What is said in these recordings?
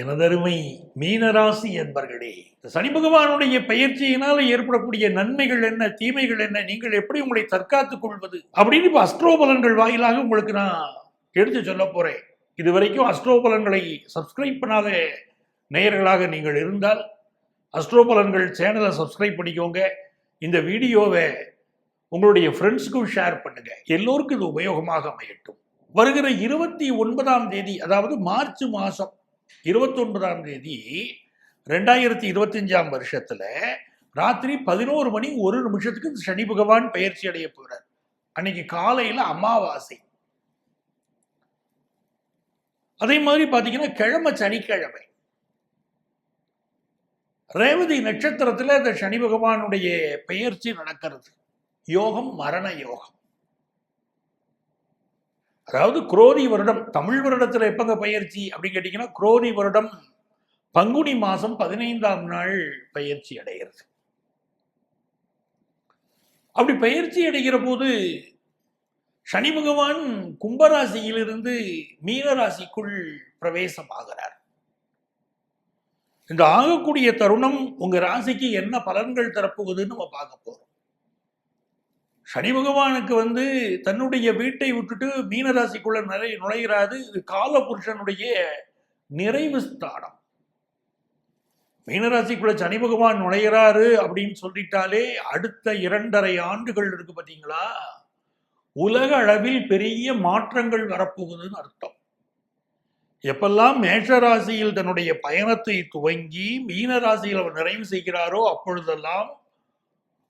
எனதருமை மீனராசி என்பர்களே இந்த சனி பகவானுடைய பயிற்சியினால் ஏற்படக்கூடிய நன்மைகள் என்ன தீமைகள் என்ன நீங்கள் எப்படி உங்களை தற்காத்துக் கொள்வது அப்படின்னு இப்போ அஸ்ட்ரோபலன்கள் வாயிலாக உங்களுக்கு நான் எடுத்து சொல்ல போறேன். இது வரைக்கும் அஸ்ட்ரோபலன்களை சப்ஸ்கிரைப் பண்ணாத நேயர்களாக நீங்கள் இருந்தால் அஸ்ட்ரோபலன்கள் சேனலை சப்ஸ்கிரைப் பண்ணிக்கோங்க. இந்த வீடியோவை உங்களுடைய ஃப்ரெண்ட்ஸுக்கும் ஷேர் பண்ணுங்க. எல்லோருக்கும் இது உபயோகமாக அமையட்டும். வருகிற இருபத்தி ஒன்பதாம் தேதி அதாவது மார்ச் மாதம் இருபத்தி ஒன்பதாம் தேதி ரெண்டாயிரத்தி இருபத்தஞ்சாம் வருஷத்துல ராத்திரி பதினோரு மணி ஒரு நிமிஷத்துக்கு சனி பகவான் பயிற்சி அடைய போகிறார் அன்னைக்கு காலையில அமாவாசை. அதே மாதிரி பாத்தீங்கன்னா கிழமை சனிக்கிழமை. ரேவதி நட்சத்திரத்துல இந்த சனி பகவானுடைய பெயர்ச்சி நடக்கிறது. யோகம் மரண யோகம். அதாவது குரோதி வருடம் தமிழ் வருடத்தில் எப்பங்க பயிற்சி அப்படின்னு கேட்டிங்கன்னா குரோதி வருடம் பங்குனி மாதம் பதினைந்தாம் நாள் பயிற்சி அடைகிறது அப்படி பயிற்சி அடைகிற போது சனி பகவான் கும்பராசியிலிருந்து மீனராசிக்குள் பிரவேசமாகிறார். இந்த ஆகக்கூடிய தருணம் உங்க ராசிக்கு என்ன பலன்கள் தரப்போகுதுன்னு நம்ம பார்க்க போகிறோம் சனி பகவானுக்கு வந்து தன்னுடைய வீட்டை விட்டுட்டு மீனராசிக்குள்ள நிறை நுழைகிறாது இது காலபுருஷனுடைய நிறைவு ஸ்தானம். மீனராசிக்குள்ள சனி பகவான் நுழைகிறாரு அப்படின்னு சொல்லிட்டாலே அடுத்த இரண்டரை ஆண்டுகள் இருக்கு பாத்தீங்களா? உலக அளவில் பெரிய மாற்றங்கள் வரப்போகுதுன்னு அர்த்தம். எப்பெல்லாம் மேஷராசியில் தன்னுடைய பயணத்தை துவங்கி மீனராசியில் அவர் நிறைவு செய்கிறாரோ அப்பொழுதெல்லாம்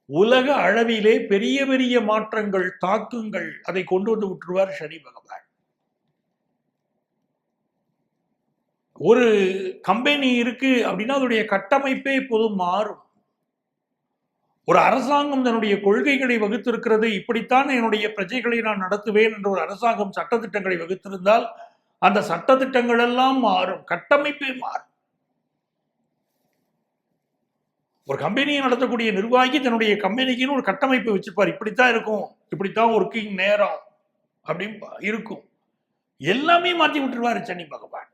உலக அளவிலே பெரிய பெரிய மாற்றங்கள் தாக்குங்கள் அதை கொண்டு வந்து விட்டுருவார் சனி பகவான். ஒரு கம்பெனி இருக்கு அப்படின்னா அதனுடைய கட்டமைப்பே இப்போது மாறும். ஒரு அரசாங்கம் தன்னுடைய கொள்கைகளை வகுத்திருக்கிறது இப்படித்தான் என்னுடைய பிரஜைகளை நான் நடத்துவேன் என்ற ஒரு அரசாங்கம் சட்டத்திட்டங்களை வகுத்திருந்தால் அந்த சட்டத்திட்டங்கள் எல்லாம் மாறும் கட்டமைப்பே மாறும். ஒரு கம்பெனியை நடத்தக்கூடிய நிர்வாகி தன்னுடைய கம்பெனிக்குன்னு ஒரு கட்டமைப்பு வச்சிருப்பார். இப்படித்தான் இருக்கும் இப்படித்தான் ஒர்க்கிங் நேரம் அப்படின்னு பா- இருக்கும். எல்லாமே மாத்தி விட்டுருவாரு சனி பகவான்.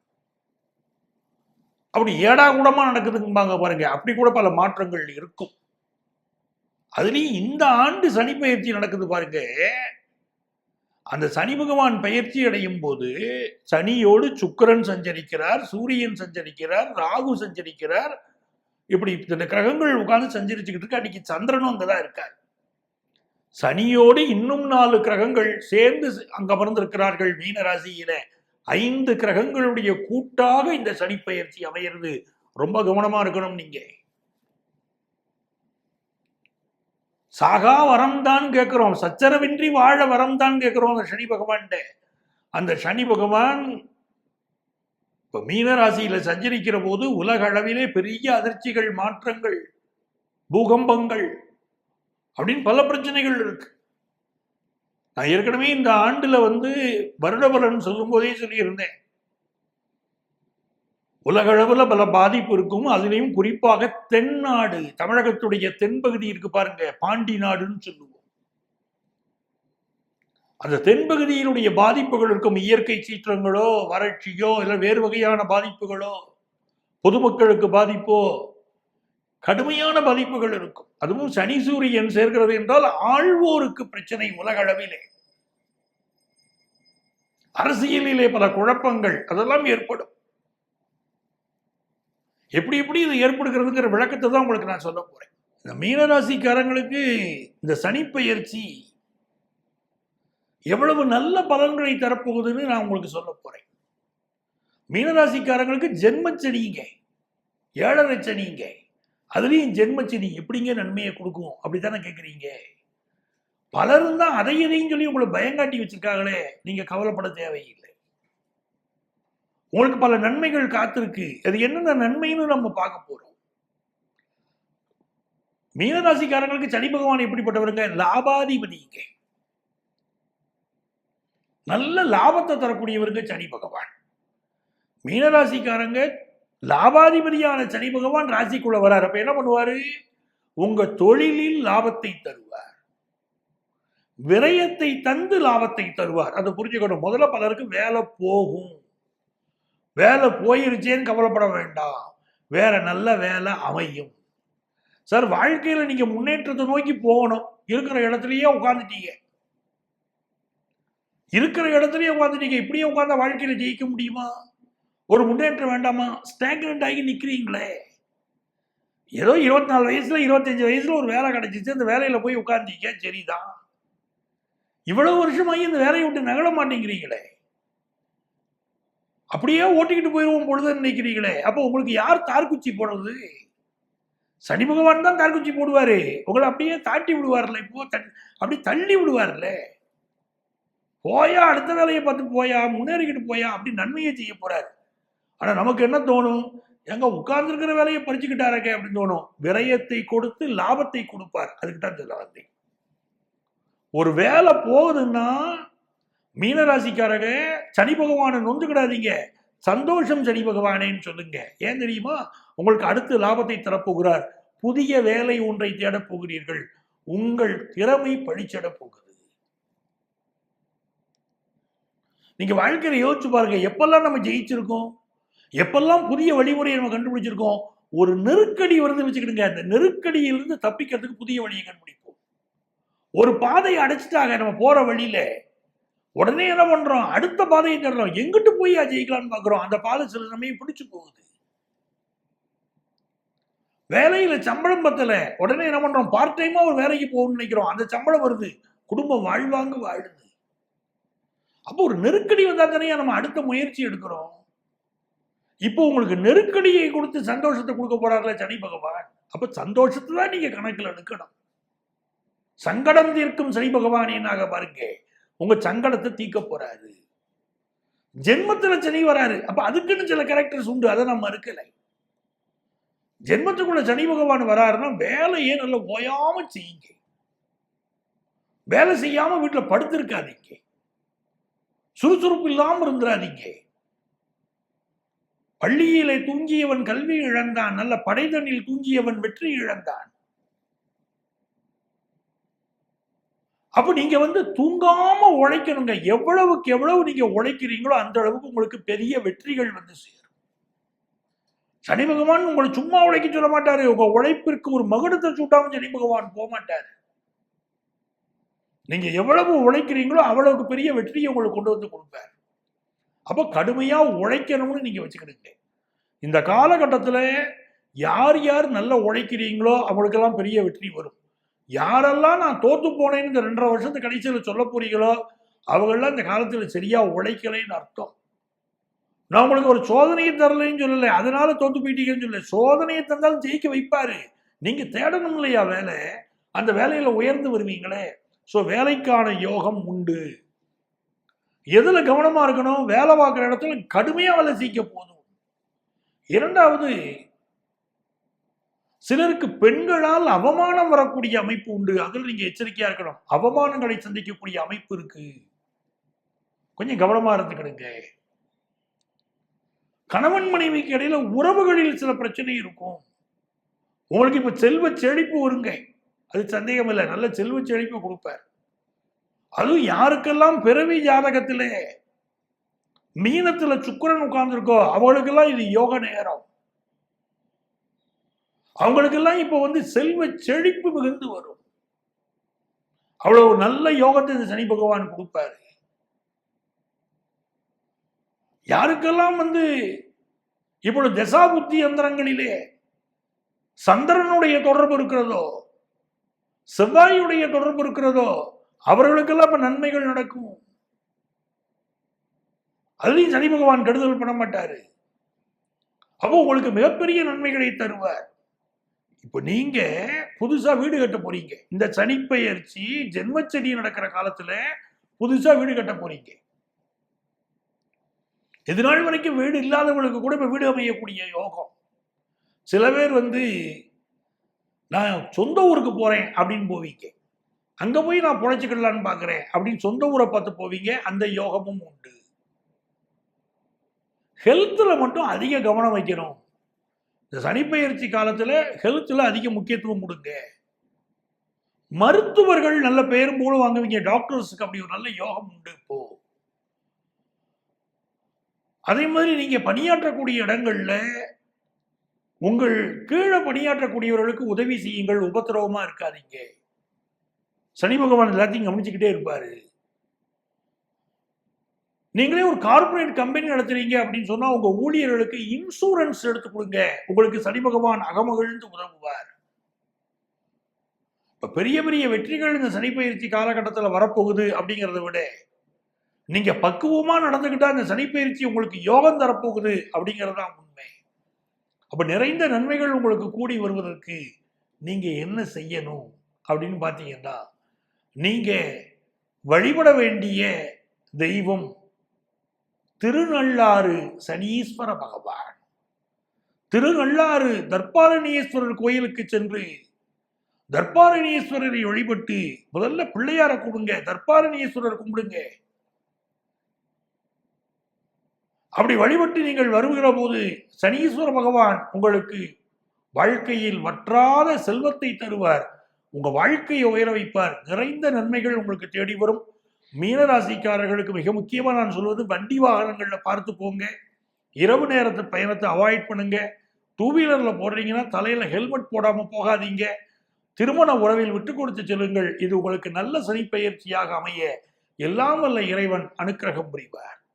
அப்படி ஏடா கூடமா நடக்குதுங்க பாருங்க. அப்படி கூட பல மாற்றங்கள் இருக்கும். அதுலயும் இந்த ஆண்டு சனி பயிற்சி நடக்குது பாருங்க. அந்த சனி பகவான் பயிற்சி அடையும் போது சனியோடு சுக்கிரன் சஞ்சரிக்கிறார் சூரியன் சஞ்சரிக்கிறார் ராகு சஞ்சரிக்கிறார் இப்படி இந்த கிரகங்கள் உட்காந்து சஞ்சரிச்சுக்கிட்டு இருக்கு? அன்னைக்கு சந்திரனும் அங்கதான் இருக்கார். சனியோடு இன்னும் நாலு கிரகங்கள் சேர்ந்து அங்க அமர்ந்திருக்கிறார்கள் மீன ராசியில ஐந்து கிரகங்களுடைய கூட்டாக இந்த சனி பயிற்சி அமையிறது ரொம்ப கவனமா இருக்கணும் நீங்க. சாகா வரம் தான் கேட்கிறோம். சச்சரவின்றி வாழ வரம் தான் கேட்கிறோம் அந்த சனி பகவான் அந்த சனி பகவான் இப்ப மீனராசியில சஞ்சரிக்கிற போது உலக அளவிலே பெரிய அதிர்ச்சிகள் மாற்றங்கள் பூகம்பங்கள் அப்படின்னு பல பிரச்சனைகள் இருக்கு. நான் ஏற்கனவே இந்த ஆண்டுல வந்து வருடபலன் சொல்லும் போதே சொல்லியிருந்தேன். உலக அளவுல பல பாதிப்பு இருக்கும். அதுலேயும் குறிப்பாக தென்னாடு தமிழகத்துடைய தென்பகுதி இருக்கு பாருங்க பாண்டி நாடுன்னு சொல்லுவோம். அந்த தென்பகுதியினுடைய பாதிப்புகள் இருக்கும் இயற்கை சீற்றங்களோ வறட்சியோ இல்லை வேறு வகையான பாதிப்புகளோ பொதுமக்களுக்கு பாதிப்போ கடுமையான பாதிப்புகள் இருக்கும். அதுவும் சனி சூரியன் சேர்க்கிறது என்றால் ஆழ்வோருக்கு பிரச்சனை உலக அளவிலே. அரசியலிலே பல குழப்பங்கள் அதெல்லாம் ஏற்படும். எப்படி எப்படி இது ஏற்படுகிறதுங்கிற விளக்கத்தை தான் உங்களுக்கு நான் சொல்ல போறேன். இந்த மீனராசிக்காரங்களுக்கு இந்த சனிப்பெயர்ச்சி எவ்வளவு நல்ல பலன்களை தரப்போகுதுன்னு நான் உங்களுக்கு சொல்ல போறேன். மீனராசிக்காரங்களுக்கு ஜென்மச்சனிங்க ஏழரை செடிங்க அதுலேயும் ஜென்மச்சனி எப்படிங்க நன்மையை கொடுக்கும்? அப்படித்தானே கேட்குறீங்க பலரும் தான் அதை எதையும் சொல்லி உங்களை பயங்காட்டி வச்சிருக்காங்களே. நீங்க கவலைப்பட தேவையில்லை. உங்களுக்கு பல நன்மைகள் காத்திருக்கு. அது என்னென்ன நன்மைன்னு நம்ம பார்க்க போறோம். மீனராசிக்காரங்களுக்கு சனி பகவான் எப்படிப்பட்டவருங்க? லாபாதிபதிங்க நல்ல லாபத்தை தரக்கூடியவருங்க சனி பகவான். மீனராசிக்காரங்க லாபாதிபதியான சனி பகவான் ராசிக்குள்ள வரார். அப்ப என்ன பண்ணுவாரு? உங்க தொழிலில் லாபத்தை தருவார். விரயத்தை தந்து லாபத்தை தருவார். அதை புரிஞ்சுக்கணும். முதல்ல பலருக்கு வேலை போகும். வேலை போயிருச்சேன்னு கவலைப்பட வேண்டாம். வேற நல்ல வேலை அமையும். சார் வாழ்க்கையில நீங்க முன்னேற்றத்தை நோக்கி போகணும். இருக்கிற இடத்துலயே உட்காந்துட்டீங்க இருக்கிற இடத்துலயே நீங்கள் இப்படியே உட்காந்து வாழ்க்கையில ஜெயிக்க முடியுமா? ஒரு முன்னேற்றம் வேண்டாமா? ஸ்டாக்னண்ட் ஆகி நிக்கிறீங்களே. ஏதோ இருபத்தி நாலு வயசுல இருபத்தஞ்சு வயசுல ஒரு வேலை கிடைச்சிச்சு அந்த வேலையில போய் உட்கார்ந்தீங்க சரிதான். இவ்வளவு வருஷமாகி இந்த வேலையை விட்டு நகல மாட்டேங்கிறீங்களே. அப்படியே ஓட்டிக்கிட்டு போயிடுவோம் பொழுது நினைக்கிறீங்களே. அப்போ உங்களுக்கு யார் தார்குச்சி போடுறது? சனி பகவான் தான் தார்குச்சி போடுவாரு. உங்களை அப்படியே தாட்டி விடுவார்ல இப்போ? தட்- அப்படி தள்ளி விடுவார்ல போயா அடுத்த வேலையை பார்த்து போயா முன்னேறிக்கிட்டு போயா அப்படி நன்மையை செய்ய போறாரு. ஆனால் நமக்கு என்ன தோணும்? எங்க உட்கார்ந்துருக்கிற வேலையை பறிச்சுக்கிட்டாரங்க அப்படின்னு தோணும். விரயத்தை கொடுத்து லாபத்தை கொடுப்பார். அதுக்கு தான் சொல்ல ஒரு வேலை போகுதுன்னா மீனராசிக்காரங்க சனி பகவானை நொந்துக்கிடாதீங்க. சந்தோஷம் சனி பகவானேன்னு சொல்லுங்க. ஏன் தெரியுமா? உங்களுக்கு அடுத்து லாபத்தை தரப்போகிறார். புதிய வேலை ஒன்றை தேடப் போகிறீர்கள். உங்கள் திறமை பழிச்சிடப் போகுது. நீங்கள் வாழ்க்கையில யோசிச்சு பாருங்க எப்பெல்லாம் நம்ம ஜெயிச்சிருக்கோம் எப்பெல்லாம் புதிய வழிமுறையை நம்ம கண்டுபிடிச்சிருக்கோம் ஒரு நெருக்கடி வருது வச்சுக்கிடுங்க அந்த நெருக்கடியிலிருந்து தப்பிக்கிறதுக்கு புதிய வழியை கண்டுபிடிப்போம். ஒரு பாதையை அடைச்சிட்டாங்க நம்ம போற வழியில. உடனே என்ன பண்றோம்? அடுத்த பாதையை தேடுறோம். எங்கிட்டு போய் ஜெயிக்கலாம்னு பாக்குறோம் அந்த பாதை சில சமயம் பிடிச்சி போகுது. வேலையில் சம்பளம் பத்தல. உடனே என்ன பண்ணுறோம் பார்ட் டைமாக ஒரு வேலைக்கு போகணும்னு நினைக்கிறோம். அந்த சம்பளம் வருது. குடும்பம் வாழ்வாங்க வாழுது. அப்போ ஒரு நெருக்கடி வந்தா தானே நம்ம அடுத்த முயற்சி எடுக்கிறோம். இப்போ உங்களுக்கு நெருக்கடியை கொடுத்து சந்தோஷத்தை கொடுக்க போறாருல சனி பகவான். அப்ப சந்தோஷத்தை தான் நீங்க கணக்கில் எடுக்கணும் சங்கடம் தீர்க்கும் சனி என்னாக பாருங்க உங்க சங்கடத்தை தீக்க போறாரு. ஜென்மத்துல சனி வராரு. அப்ப அதுக்குன்னு சில கேரக்டர்ஸ் உண்டு அதை நம்ம மறுக்கலை. ஜென்மத்துக்குள்ள சனி பகவான் வராருன்னா வேலையே நல்லா ஓயாம செய்யுங்க. வேலை செய்யாம வீட்டுல படுத்திருக்காதீங்க. சுறுசுறுப்பு இல்லாமல் இருந்துடாதீங்க பள்ளியிலே தூங்கியவன் கல்வி இழந்தான் நல்ல படைதனில் தூங்கியவன் வெற்றி இழந்தான். அப்ப நீங்க வந்து தூங்காம உழைக்கணுங்க. எவ்வளவுக்கு எவ்வளவு நீங்க உழைக்கிறீங்களோ அந்த அளவுக்கு உங்களுக்கு பெரிய வெற்றிகள் வந்து சேரும். சனி பகவான் உங்களை சும்மா உழைக்க சொல்ல மாட்டாரு. உங்க உழைப்பிற்கு ஒரு மகுடத்தை சூட்டாம சனி பகவான் போக மாட்டாரு நீங்க எவ்வளவு உழைக்கிறீங்களோ அவ்வளவுக்கு பெரிய வெற்றியை உங்களுக்கு கொண்டு வந்து கொடுப்பார். அப்போ கடுமையா உழைக்கணும்னு நீங்க வச்சுக்கிடுங்க. இந்த காலகட்டத்தில் யார் யார் நல்லா உழைக்கிறீங்களோ அவங்களுக்கெல்லாம் பெரிய வெற்றி வரும். யாரெல்லாம் நான் தோத்து போனேன்னு இந்த ரெண்டரை வருஷத்து கடைசியில் சொல்ல போறீங்களோ அவங்களெல்லாம் இந்த காலத்தில் சரியா உழைக்கலைன்னு அர்த்தம். நான் உங்களுக்கு ஒரு சோதனையை தரலைன்னு சொல்லலை. அதனால தோத்து போயிட்டீங்கன்னு சொல்லல. சோதனையை தந்தாலும் ஜெயிக்க வைப்பாரு. நீங்க தேடணும் இல்லையா வேலை? அந்த வேலையில உயர்ந்து வருவீங்களே. ஸோ வேலைக்கான யோகம் உண்டு. எதுல கவனமா இருக்கணும்? வேலை பார்க்குற இடத்துல கடுமையாக வேலை செய்ய போதும். இரண்டாவது சிலருக்கு பெண்களால் அவமானம் வரக்கூடிய அமைப்பு உண்டு. அதில் நீங்க எச்சரிக்கையா இருக்கணும். அவமானங்களை சந்திக்கக்கூடிய அமைப்பு இருக்கு. கொஞ்சம் கவனமா இருந்துக்கிடுங்க. கணவன் மனைவிக்கு இடையில உறவுகளில் சில பிரச்சனை இருக்கும். உங்களுக்கு இப்ப செல்வ செழிப்பு வருங்க. அது சந்தேகம் இல்லை நல்ல செல்வ செழிப்பு கொடுப்பார். அதுவும் யாருக்கெல்லாம் பிறவி ஜாதகத்திலே மீனத்துல சுக்கிரன் உட்கார்ந்துருக்கோ அவங்களுக்கெல்லாம் இது யோக நேரம். அவங்களுக்கெல்லாம் இப்போ வந்து செல்வ செழிப்பு மிகுந்து வரும். அவ்வளவு நல்ல யோகத்தை இந்த சனி பகவான் கொடுப்பாரு. யாருக்கெல்லாம் வந்து இப்பொழுது தசாபுத்தி யந்திரங்களிலே சந்திரனுடைய தொடர்பு இருக்கிறதோ செவ்வாயுடைய தொடர்பு இருக்கிறதோ அவர்களுக்கெல்லாம் இப்ப நன்மைகள் நடக்கும். அதுலயும் சனி பகவான் கெடுதல் பண்ண மாட்டாரு. அப்போ உங்களுக்கு மிகப்பெரிய நன்மைகளை தருவார். இப்போ நீங்க புதுசா வீடு கட்ட போறீங்க. இந்த சனிப்பெயர்ச்சி ஜென்மச்சனி நடக்கிற காலத்துல புதுசா வீடு கட்ட போறீங்க. இது நாள் வரைக்கும் வீடு இல்லாதவங்களுக்கு கூட இப்ப வீடு அமையக்கூடிய யோகம். சில பேர் வந்து நான் சொந்த ஊருக்கு போறேன் அப்படின்னு போவீங்க. அங்க போய் நான் பொழைச்சிக்கிடலான்னு பாக்குறேன் அப்படின்னு சொந்த ஊரை பார்த்து போவீங்க. அந்த யோகமும் உண்டு. ஹெல்த்தில் மட்டும் அதிக கவனம் வைக்கணும். இந்த சனிப்பயிற்சி காலத்தில் ஹெல்த்தில் அதிக முக்கியத்துவம் கொடுங்க. மருத்துவர்கள் நல்ல பெயரும் போல வாங்குவீங்க. டாக்டர்ஸுக்கு அப்படி ஒரு நல்ல யோகம் உண்டு இப்போ. அதே மாதிரி நீங்கள் பணியாற்றக்கூடிய இடங்கள்ல உங்கள் கீழே பணியாற்றக்கூடியவர்களுக்கு உதவி செய்யுங்கள் உபத்திரவமா இருக்காதீங்க. சனி பகவான் எல்லாத்தையும் கவனிச்சுக்கிட்டே இருப்பார். நீங்களே ஒரு கார்ப்பரேட் கம்பெனி நடத்துறீங்க அப்படின்னு சொன்னா உங்க ஊழியர்களுக்கு இன்சூரன்ஸ் எடுத்து கொடுங்க. உங்களுக்கு சனி பகவான் அகமகிழ்ந்து உதவுவார். இப்போ பெரிய பெரிய வெற்றிகள் இந்த சனி பயிற்சி காலகட்டத்தில் வரப்போகுது அப்படிங்கிறத விட நீங்க பக்குவமா நடந்துக்கிட்டா இந்த சனி பயிற்சி உங்களுக்கு யோகம் தரப்போகுது அப்படிங்கிறது தான் அப்போ நிறைந்த நன்மைகள் உங்களுக்கு கூடி வருவதற்கு நீங்கள் என்ன செய்யணும் அப்படின்னு பார்த்தீங்கன்னா நீங்கள் வழிபட வேண்டிய தெய்வம் திருநள்ளாறு சனீஸ்வர பகவான். திருநள்ளாறு தர்பாரணீஸ்வரர் கோயிலுக்கு சென்று தர்பாரணீஸ்வரரை வழிபட்டு முதல்ல பிள்ளையார கொடுங்க தர்பாரணீஸ்வரர் கும்பிடுங்க. அப்படி வழிபட்டு நீங்கள் வருகிற போது சனீஸ்வர பகவான் உங்களுக்கு வாழ்க்கையில் வற்றாத செல்வத்தை தருவார். உங்க வாழ்க்கையை உயர வைப்பார். நிறைந்த நன்மைகள் உங்களுக்கு தேடி வரும். மீனராசிக்காரர்களுக்கு மிக முக்கியமாக நான் சொல்வது வண்டி வாகனங்களில் பார்த்து போங்க. இரவு நேரத்து பயணத்தை அவாய்ட் பண்ணுங்க. டூ போடுறீங்கன்னா தலையில் ஹெல்மெட் போடாமல் போகாதீங்க. திருமண உறவில் விட்டு கொடுத்து செல்லுங்கள். இது உங்களுக்கு நல்ல சனிப்பெயர்ச்சியாக அமைய எல்லாம் வல்ல இறைவன் அனுக்கிரகம் புரிவார்.